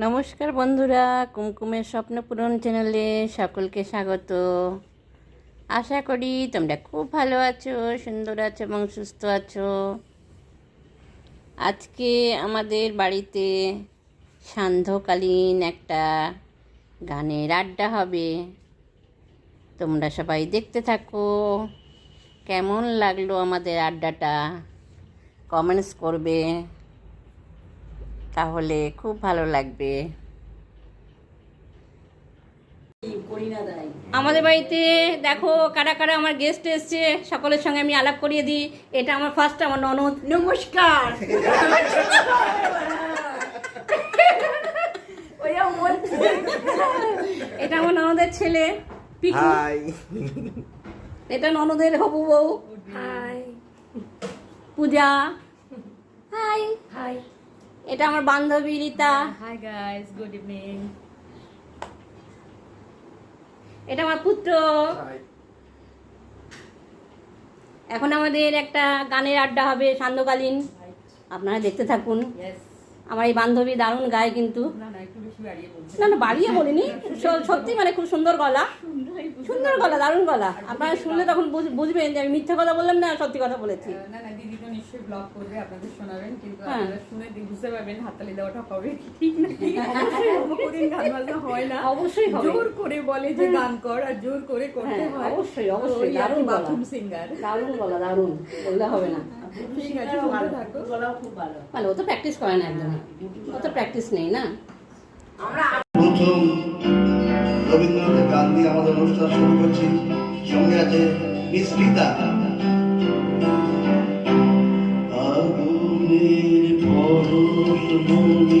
নমস্কার বন্ধুরা, কুমকুমের স্বপ্নপূরণ চ্যানেলে সকলকে স্বাগত। আশা করি তোমরা খুব ভালো আছো, সুন্দর আছো এবং সুস্থ আছো। আজকে আমাদের বাড়িতে সান্ধ্যকালীন একটা গানের আড্ডা হবে। তোমরা সবাই দেখতে থাকো। কেমন লাগল আমাদের আড্ডাটা? কমেন্টস করবে। তাহলে খুব ভালো লাগবে। আমাদের বাড়িতে দেখো কারা কারা আমার গেস্ট এসছে সকলের সঙ্গে আমি আলাপ করিয়ে দিই। এটা আমার ফার্স্ট আমার ননদ। নমস্কার। এটা আমার ননদের ছেলে পিকু। এটা ননদের হবু বউ। হাই পূজা। হাই হাই এটা আমার বান্ধবী Rita. Hi guys good evening এটা আমার পুত্র। এখন আমাদের একটা গানের আড্ডা হবে সান্ধ্যকালীন। আপনারা দেখতে থাকুন। ইয়েস আমার এই বান্ধবী দারুণ গায় কিন্তু। না না বাড়িয়ে বলছি। না না বাড়িয়ে বলিনি। সত্যি মানে খুব সুন্দর গলা। সুন্দর গলা দারুণ গলা। আপনারা শুনলে তখন বুঝ- বুঝবেন যে আমি মিথ্যা কথা বললাম না সত্যি কথা বলেছি। না না দিদি তো নিশ্চয়ই ব্লগ করবে আপনাদের শোনাবেন কিন্তু হ্যাঁ। হয় অবশ্যই জোর করে বলে যে গান কর আর জোর করে করতে হ্যাঁ, অবশ্যই, অবশ্যই, দারুণ দারুণ বাথরুম সিঙ্গার দারুণ গলা দারুণ বললে হবে না। ঠিক আছে ভালো ও তো প্র্যাকটিস করে না একদমই। ও তো প্র্যাকটিস নেই না। প্রথম রবীন্দ্রনাথের গান দিয়ে আমাদের অনুষ্ঠান শুরু করছি। সঙ্গে আছে মিশ্রিতা আগুনের পরশ মনি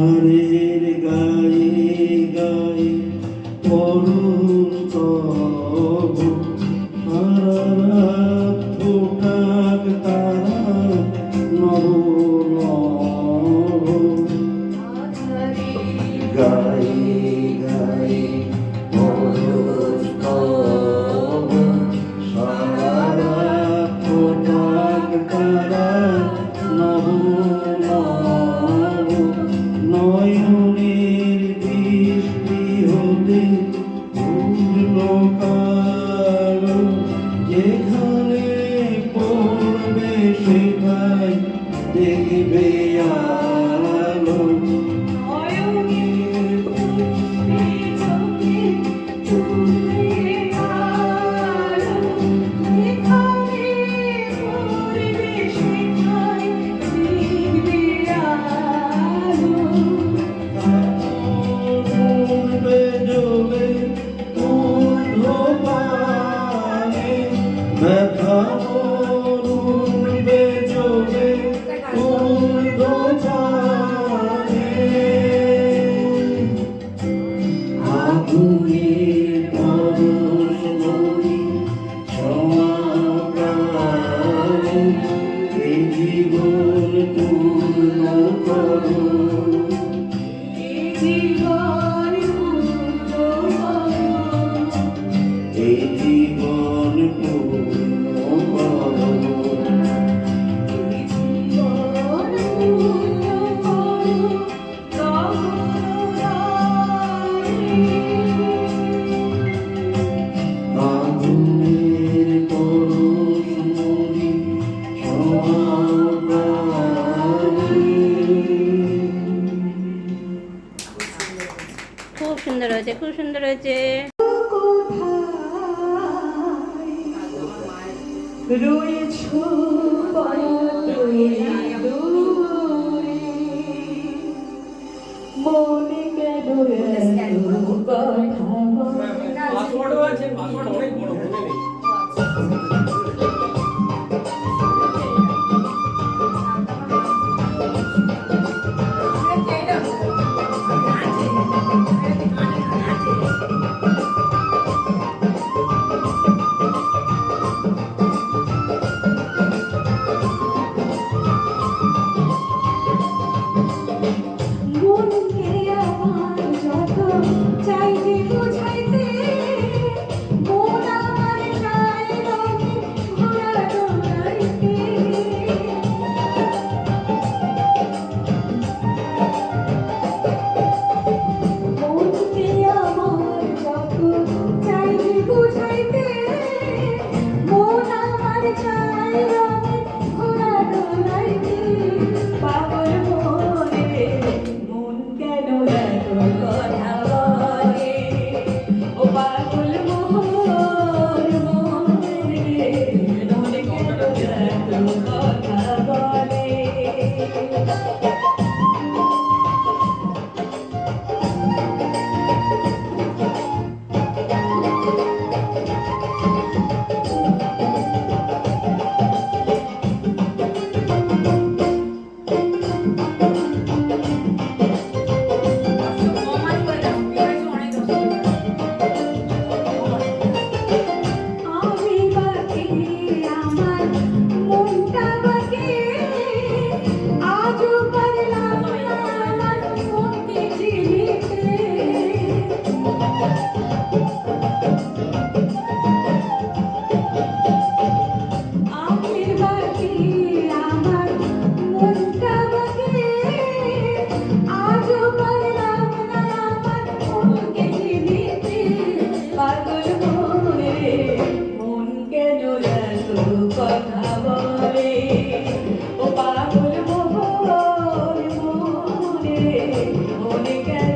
Hare সুন্দর হয়েছে মনে পাসওয়ার্ডও আছে পাসওয়ার্ড অনেক বড় মন কেন